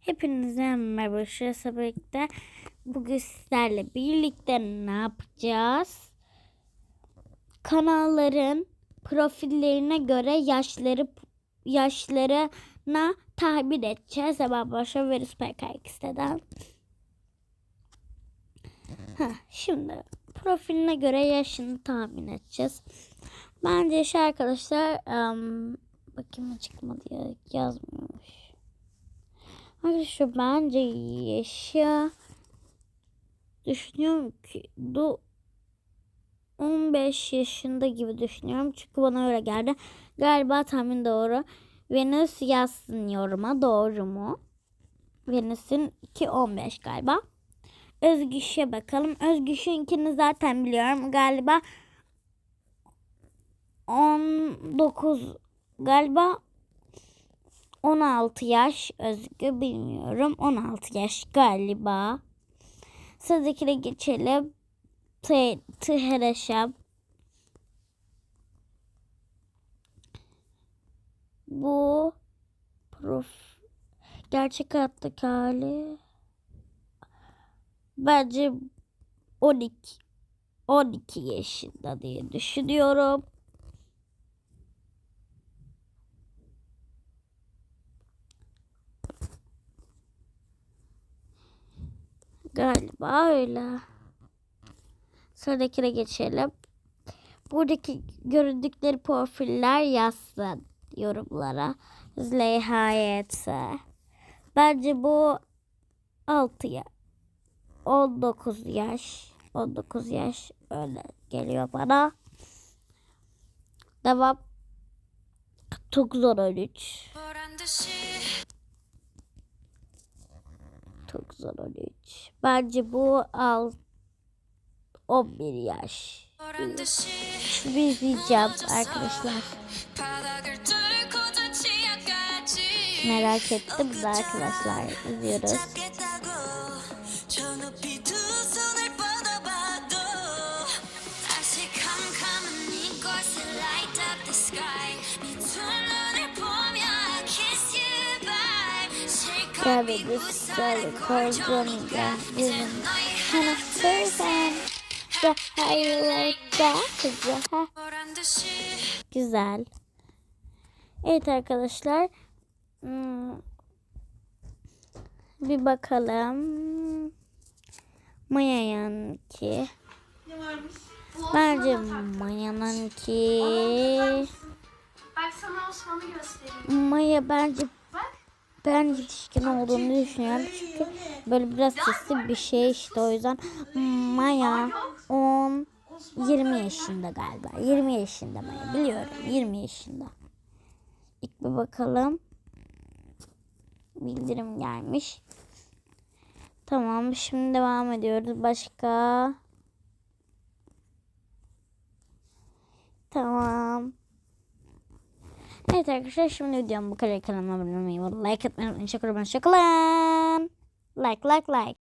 Hepinize merhaba. Şurası birlikte. Bugün sizlerle birlikte ne yapacağız? Kanalların profillerine göre yaşları yaşlarına tahmin edeceğiz. Hemen başa veririz PKX'den. Şimdi profiline göre yaşını tahmin edeceğiz. Bence yaşı arkadaşlar em, bakayım çıkmadı ya yazmıyormuş. Arkadaşlar bence yaşı düşünüyorum ki du 15 yaşında gibi düşünüyorum. Çünkü bana öyle geldi. Galiba tahmin doğru. Venüs yazsın yoruma doğru mu? Venüs'ün 2.15 galiba. Özgüş'e bakalım. Özgüş'ünkini zaten biliyorum. Galiba 19 galiba 16 yaş Özgü bilmiyorum. 16 yaş galiba. Sıradakine geçelim. Tıhereşem. Bu prof gerçek hayattaki hali bence 12 12 yaşında diye düşünüyorum. Galiba öyle. Sıradakine geçelim. Buradaki göründükleri profiller yazsın yorumlara. Zleyhayetse. Bence bu 6 ya 19 yaş 19 yaş öyle geliyor bana. Devam. Çok zor 13. 9-13. Bence bu al 11 yaş. Şunu izleyeceğim arkadaşlar. Merak ettim de arkadaşlar izliyoruz. Kirby Distel programında bizim anahtardan daha iyiler daha hızlı. Güzel. Evet arkadaşlar. Hmm. Bir bakalım. Maya'nın ki. Ne varmış? Bence Maya'nın ki. Bak sana Osman'ı göstereyim. Maya bence ben yetişkin olduğunu düşünüyorum. Çünkü böyle biraz sesli bir şey işte o yüzden Maya 10 20 yaşında galiba. 20 yaşında Maya biliyorum. 20 yaşında. İlk bir bakalım. Bildirim gelmiş. Tamam şimdi devam ediyoruz. Başka. Tamam. Evet arkadaşlar şimdi videom bu kadar kanalıma abone olmayı like atmayı unutmayın. Şakalar bana şakalan. Like like like.